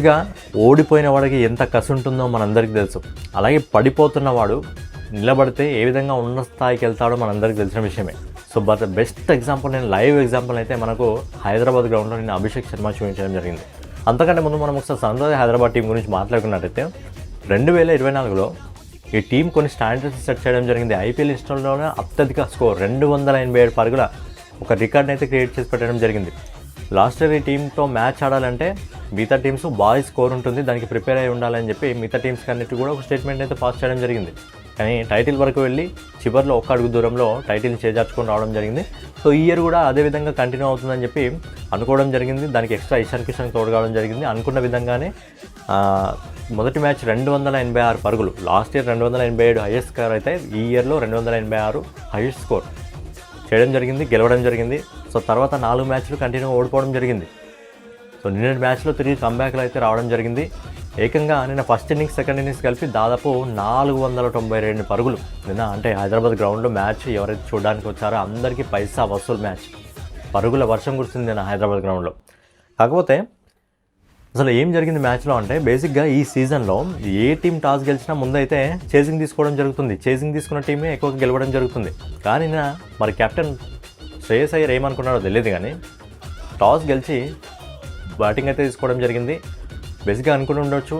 ఇక ఓడిపోయిన వాడికి ఎంత కసి ఉంటుందో మనందరికీ తెలుసు. అలాగే పడిపోతున్నవాడు నిలబడితే ఏ విధంగా ఉన్న స్థాయికి వెళ్తాడో మనందరికీ తెలిసిన విషయమే. సో బట్ బెస్ట్ ఎగ్జాంపుల్ నేను లైవ్ ఎగ్జాంపుల్ అయితే మనకు హైదరాబాద్ గ్రౌండ్లో నేను అభిషేక్ శర్మ చూపించడం జరిగింది. అంతకంటే ముందు మనం ఒకసారి సన్ రైజర్ హైదరాబాద్ టీం గురించి మాట్లాడుకున్నట్టయితే రెండు వేల ఇరవై నాలుగులో ఈ టీం కొన్ని స్టాండర్డ్స్ సెట్ చేయడం జరిగింది. ఐపీఎల్ హిస్టరీలోనే అత్యధిక స్కోర్ రెండు వందల ఎనభై ఏడు పరుగుల ఒక రికార్డ్ని అయితే క్రియేట్ చేసి పెట్టడం జరిగింది. లాస్ట్ ఇయర్ ఈ టీంతో మ్యాచ్ ఆడాలంటే మిగతా టీమ్స్ బాగా స్కోర్ ఉంటుంది దానికి ప్రిపేర్ అయి ఉండాలని చెప్పి మిగతా టీమ్స్ అన్నిటి కూడా ఒక స్టేట్మెంట్ అయితే పాస్ చేయడం జరిగింది. కానీ టైటిల్ వరకు వెళ్ళి చివరిలో ఒక్క అడుగు దూరంలో టైటిల్ని చేజార్చుకొని రావడం జరిగింది. సో ఈ ఇయర్ కూడా అదే విధంగా కంటిన్యూ అవుతుందని చెప్పి అనుకోవడం జరిగింది. దానికి ఎక్స్ట్రా ఇషాన్ కిషన్ తోడు జరిగింది. అనుకున్న విధంగానే మొదటి మ్యాచ్ రెండు వందల ఎనభై ఆరు పరుగులు. లాస్ట్ ఇయర్ రెండు వందల ఎనభై ఏడు హైయెస్ట్ స్కోర్ అయితే ఈ ఇయర్లో రెండు వందల ఎనభై ఆరు హైయెస్ట్ స్కోర్ చేయడం జరిగింది గెలవడం జరిగింది. సో తర్వాత నాలుగు మ్యాచ్లు కంటిన్యూ ఓడిపోవడం జరిగింది. సో నిన్నటి మ్యాచ్లో తిరిగి కంబ్యాక్లు అయితే రావడం జరిగింది. ఏకంగా నిన్న ఫస్ట్ ఇన్నింగ్స్ సెకండ్ ఇన్నింగ్స్ కలిపి దాదాపు నాలుగు వందల తొంభై రెండు పరుగులు నిన్న అంటే హైదరాబాద్ గ్రౌండ్లో మ్యాచ్ ఎవరైతే చూడడానికి వచ్చారో అందరికీ పైసా వసూలు మ్యాచ్. పరుగుల వర్షం కురిసింది నిన్న హైదరాబాద్ గ్రౌండ్లో. కాకపోతే అసలు ఏం జరిగింది మ్యాచ్లో అంటే బేసిక్గా ఈ సీజన్లో ఏ టీం టాస్ గెలిచినా ముందైతే చేసింగ్ తీసుకోవడం జరుగుతుంది. చేసింగ్ తీసుకున్న టీమే ఎక్కువగా గెలవడం జరుగుతుంది. కానీ నిన్న మరి కెప్టెన్ శ్రేయస్ అయ్యర్ ఏమనుకున్నాడో తెలియదు కానీ టాస్ గెలిచి బ్యాటింగ్ అయితే తీసుకోవడం జరిగింది. బేసిక్గా అనుకుని ఉండొచ్చు.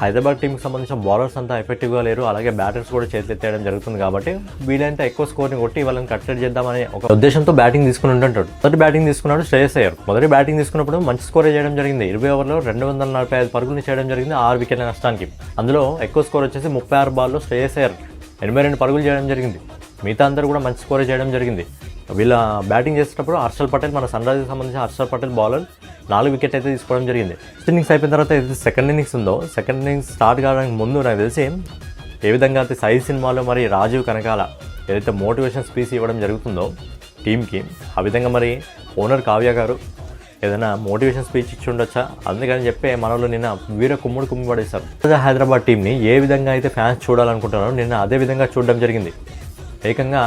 హైదరాబాద్ టీంకి సంబంధించిన బౌలర్స్ అంతా ఎఫెక్టివ్గా లేరు. అలాగే బ్యాటర్స్ కూడా చేతులెత్తేయడం జరుగుతుంది కాబట్టి వీలైనంత ఎక్కువ స్కోర్ని కొట్టి వాళ్ళని కట్టడి చేద్దామనే ఒక ఉద్దేశంతో బ్యాటింగ్ తీసుకుని ఉంటుంటాడు మొదటి బ్యాటింగ్ తీసుకున్నాడు శ్రేయస్ అయ్యారు. మొదటి బ్యాటింగ్ తీసుకున్నప్పుడు మంచి స్కోర్ చేయడం జరిగింది. ఇరవై ఓవర్లో రెండు వందల నలభై ఐదు పరుగులు చేయడం జరిగింది ఆరు వికెట్ల నష్టానికి. అందులో ఎక్కువ స్కోర్ వచ్చేసి ముప్పై ఆరు బాల్లో శ్రేయస్ అయ్యారు ఎనభై రెండు పరుగులు చేయడం జరిగింది. మిగతా అందరూ కూడా మంచి స్కోర్ చేయడం జరిగింది. వీళ్ళ బ్యాటింగ్ చేసేటప్పుడు హర్షల్ పటేల్ మన సన్ రైజర్స్ సంబంధించిన హర్షల్ పటేల్ బౌలర్ నాలుగు వికెట్ అయితే తీసుకోవడం జరిగింది. ఫస్ట్ ఇన్నింగ్స్ అయిపోయిన తర్వాత ఏదైతే సెకండ్ ఇన్నింగ్స్ ఉందో సెకండ్ ఇన్నింగ్స్ స్టార్ట్ కావడానికి ముందు నాకు తెలిసి ఏ విధంగా అయితే సై సినిమాలో మరి రాజీవ్ కనకాల ఏదైతే మోటివేషన్ స్పీచ్ ఇవ్వడం జరుగుతుందో టీంకి ఆ విధంగా మరి ఓనర్ కావ్య గారు ఏదైనా మోటివేషన్ స్పీచ్ ఇచ్చి ఉండొచ్చా? అందుకని చెప్పి మనలో నిన్న వీర కుమ్ముడు కుమ్మి పడేశారు. హైదరాబాద్ టీంని ఏ విధంగా అయితే ఫ్యాన్స్ చూడాలనుకుంటున్నారో నిన్న అదే విధంగా చూడడం జరిగింది. ఏకంగా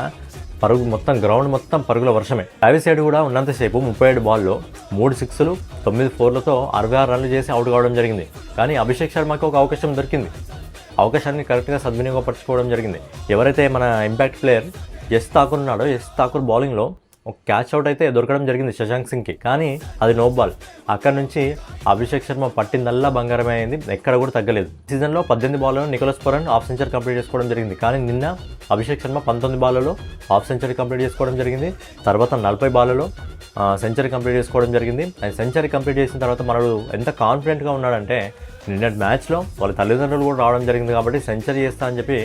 పరుగు మొత్తం గ్రౌండ్ మొత్తం పరుగుల వర్షమే. అవి సైడ్ కూడా ఉన్నంతసేపు ముప్పై ఏడు బాల్లో మూడు సిక్స్లు తొమ్మిది ఫోర్లతో అరవై ఆరు రన్లు చేసి అవుట్ కావడం జరిగింది. కానీ అభిషేక్ శర్మకి ఒక అవకాశం దొరికింది. అవకాశాన్ని కరెక్ట్గా సద్వినియోగపరచుకోవడం జరిగింది. ఎవరైతే మన ఇంపాక్ట్ ప్లేయర్ ఎస్ ఠాకూర్ ఉన్నాడో ఎస్ ఠాకూర్ బౌలింగ్లో ఒక క్యాచ్ అవుట్ అయితే దొరకడం జరిగింది శశాంక్ సింగ్కి. కానీ అది నో బాల్ అక్కడ నుంచి అభిషేక్ శర్మ పట్టిందల్లా బంగారమే అయింది. ఎక్కడ కూడా తగ్గలేదు. సీజన్లో పద్దెనిమిది బాల్లో Nicholas Pooran half century complete చేసుకోవడం జరిగింది. కానీ నిన్న అభిషేక్ శర్మ పంతొమ్మిది బాల్లో హాఫ్ సెంచరీ కంప్లీట్ చేసుకోవడం జరిగింది. తర్వాత నలభై బాల్లో సెంచరీ కంప్లీట్ చేసుకోవడం జరిగింది. అండ్ సెంచరీ కంప్లీట్ చేసిన తర్వాత మనడు ఎంత కాన్ఫిడెంట్గా ఉన్నాడంటే నిన్నటి మ్యాచ్లో వాళ్ళ తల్లిదండ్రులు కూడా రావడం జరిగింది కాబట్టి సెంచరీ చేస్తా అని చెప్పి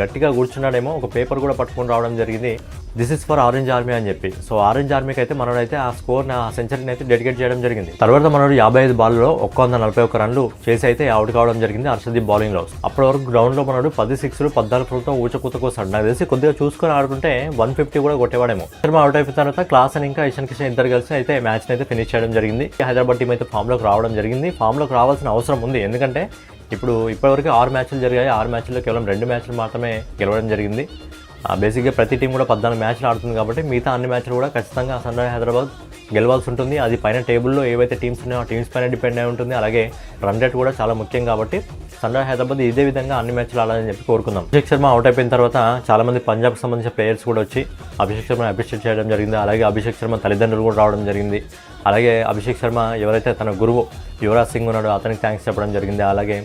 గట్టిగా కూర్చున్నాడేమో ఒక పేపర్ కూడా పట్టుకొని రావడం జరిగింది. This is for Orange Army అని చెప్పి. సో ఆరెంజ్ ఆర్మీకి అయితే మనోడైతే ఆ స్కోర్ని ఆ సెంచరీని అయితే డెడికేట్ చేయడం జరిగింది. తర్వాత మనోడు యాభై ఐదు బాల్లో ఒక్క వంద నలభై ఒక్క రన్లు చేసి అయితే అవుట్ కావడం జరిగింది హర్షదీప్ బౌలింగ్లో అప్పటి వరకు గ్రౌండ్లో మనోడు పది సిక్స్లు పద్నాలుగు ఫుల్తో ఊచకూత కోసాడు నాకు తెలిసి కొద్దిగా చూసుకొని ఆడుకుంటే వన్ ఫిఫ్టీ కూడా కొట్టేవాడేమో. శర్మ అవుట్ అయిపోయిన తర్వాత క్లాస్ అని ఇంకా ఇషన్ కిషన్ ఇద్దరు కలిసి అయితే మ్యాచ్ని అయితే ఫినిష్ చేయడం జరిగింది. హైదరాబాద్ టీం అయితే ఫామ్లోకి రావడం జరిగింది. ఫామ్లోకి రావాల్సిన అవసరం ఉంది. ఎందుకంటే ఇప్పుడు ఇప్పటివరకు ఆరు మ్యాచ్లు జరిగాయి. ఆరు మ్యాచ్ల్లో కేవలం రెండు మ్యాచ్లు మాత్రమే గెలవడం జరిగింది. ఆ, బేసిక్గా ప్రతి టీం కూడా పద్నాలుగు మ్యాచ్లు ఆడుతుంది కాబట్టి మిగతా అన్ని మ్యాచ్లు కూడా ఖచ్చితంగా సన్ హైదరాబాద్ గెలవాల్సి ఉంటుంది. అది పైన టేబుల్లో ఏవైతే టీమ్స్ ఉన్నాయో ఆ టీమ్స్ పైన డిపెండ్ అయి ఉంటుంది. అలాగే రన్ రేట్ కూడా చాలా ముఖ్యం కాబట్టి సన్ రైజ్ హైదరాబాద్ ఇదే విధంగా అన్ని మ్యాచ్లు ఆడాలని చెప్పి కోరుకుందాం. అభిషేక్ శర్మ అవుట్ అయిపోయిన తర్వాత చాలా మంది పంజాబ్కి సంబంధించిన ప్లేయర్స్ కూడా వచ్చి అభిషేక్ శర్మ అప్రిషియేట్ చేయడం జరిగింది. అలాగే అభిషేక్ శర్మ తల్లిదండ్రులు కూడా రావడం జరిగింది. అలాగే అభిషేక్ శర్మ ఎవరైతే తన గురువు యువరాజ్ సింగ్ ఉన్నాడో అతనికి థ్యాంక్స్ చెప్పడం జరిగింది. అలాగే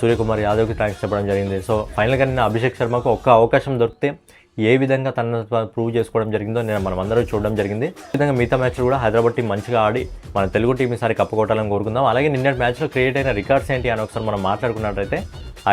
సూర్యకుమార్ యాదవ్కి థ్యాంక్స్ చెప్పడం జరిగింది. సో ఫైనల్గా నిన్న అభిషేక్ శర్మకు ఒక్క అవకాశం దొరికితే ఏ విధంగా తనను ప్రూవ్ చేసుకోవడం జరిగిందో నేను మనం అందరూ చూడడం జరిగింది. ఈ విధంగా మిగతా మ్యాచ్లు కూడా హైదరాబాద్ టీం మంచిగా ఆడి మన తెలుగు టీం ఈసారి కప్పుకోవాలని కోరుకుందాం. అలాగే నిన్నటి మ్యాచ్లో క్రియేట్ అయిన రికార్డ్స్ ఏంటి అని ఒకసారి మనం మాట్లాడుకున్నట్టయితే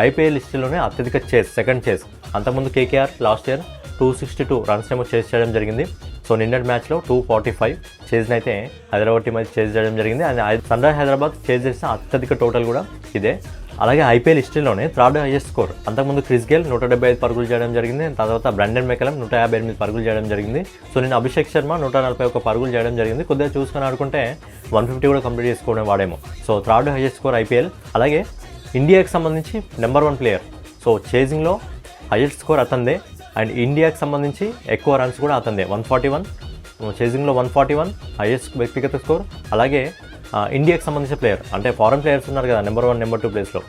ఐపీఎల్ లిస్టులోనే అత్యధిక చేస్ సెకండ్ చేస్ అంతకుముందు KKR last year two sixty two runs ఏమో చేస్ చేయడం జరిగింది. సో నిన్నటి మ్యాచ్లో టూ ఫార్టీ ఫైవ్ చేజ్ని అయితే హైదరాబాద్ టీం అయితే చేజ్ చేయడం జరిగింది. And Sunrise Hyderabad chase చేసిన అత్యధిక టోటల్ కూడా ఇదే. అలాగే ఐపీఎల్ హిస్టరీలోనే థర్డ్ హైయెస్ట్ స్కోర్ అంతకుముందు క్రిస్ గేల్ నూట డెబ్బై ఐదు పరుగులు చేయడం జరిగింది. తర్వాత బ్రాండన్ మెకలం నూట యాభై ఎనిమిది పరుగులు చేయడం జరిగింది. సో నేను అభిషేక్ శర్మ నూట నలభై ఒక పరుగులు చేయడం జరిగింది. కొద్దిగా చూసుకొని ఆడుకుంటే వన్ ఫిఫ్టీ కూడా కంప్లీట్ చేసుకోవడం వాడేమో. So third highest score IPL. అలాగే ఇండియాకి సంబంధించి నెంబర్ వన్ ప్లేయర్ సో చేజింగ్లో హైయెస్ట్ స్కోర్ అతందే అండ్ ఇండియాకి సంబంధించి ఎక్కువ రన్స్ కూడా అతందే వన్ ఫార్టీ వన్ చేజింగ్లో వన్ ఫార్టీ వన్ హైయెస్ట్ వ్యక్తిగత స్కోర్ అలాగే ఇండియాకి సంబంధించిన ప్లేయర్ అంటే ఫారెన్ ప్లేయర్స్ ఉన్నారు కదా నెంబర్ వన్ నెంబర్ టూ ప్లేస్లో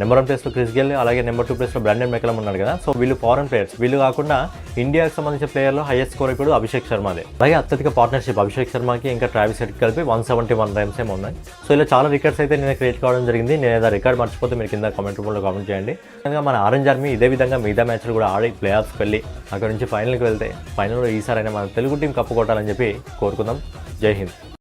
నెంబర్ వన్ ప్లేస్లో క్రిస్ గెల్ అలాగే నెంబర్ టూ ప్లేస్లో బ్రాండెడ్ మెకలం ఉన్నారు కదా. సో వీళ్ళు ఫారెన్ ప్లేయర్స్ వీళ్ళు కాకుండా ఇండియాకి సంబంధించిన ప్లేయర్లో హైయెస్ట్ స్కోర్ ఇప్పుడు అభిషేక్ శర్మదే. అలాగే అత్యధిక పార్ట్నర్షిప్ అభిషేక్ శర్మకి ఇంకా ట్రావిస్ హెడ్ కలిపి వన్ సెవెంటీ వన్ రన్స్ ఏమో ఉన్నాయి. సో ఇలా చాలా రికార్డ్స్ అయితే నేను క్రియేట్ కావడం జరిగింది. నేను ఏదో రికార్డ్ మర్చిపోతే మీరు కింద కామెంట్ రూపంలో కామెంట్ చేయండి. మన ఆరెంజ్ ఆర్మీ ఇదే విధంగా మిగతా మ్యాచ్లు కూడా ఆడి ప్లే ఆఫ్స్కి వెళ్ళి అక్కడ నుంచి ఫైనల్కి వెళ్తే ఫైనల్లో ఈసారైనా మన తెలుగు టీం కప్పు కొట్టాలని చెప్పి కోరుకుందాం. జై హింద్.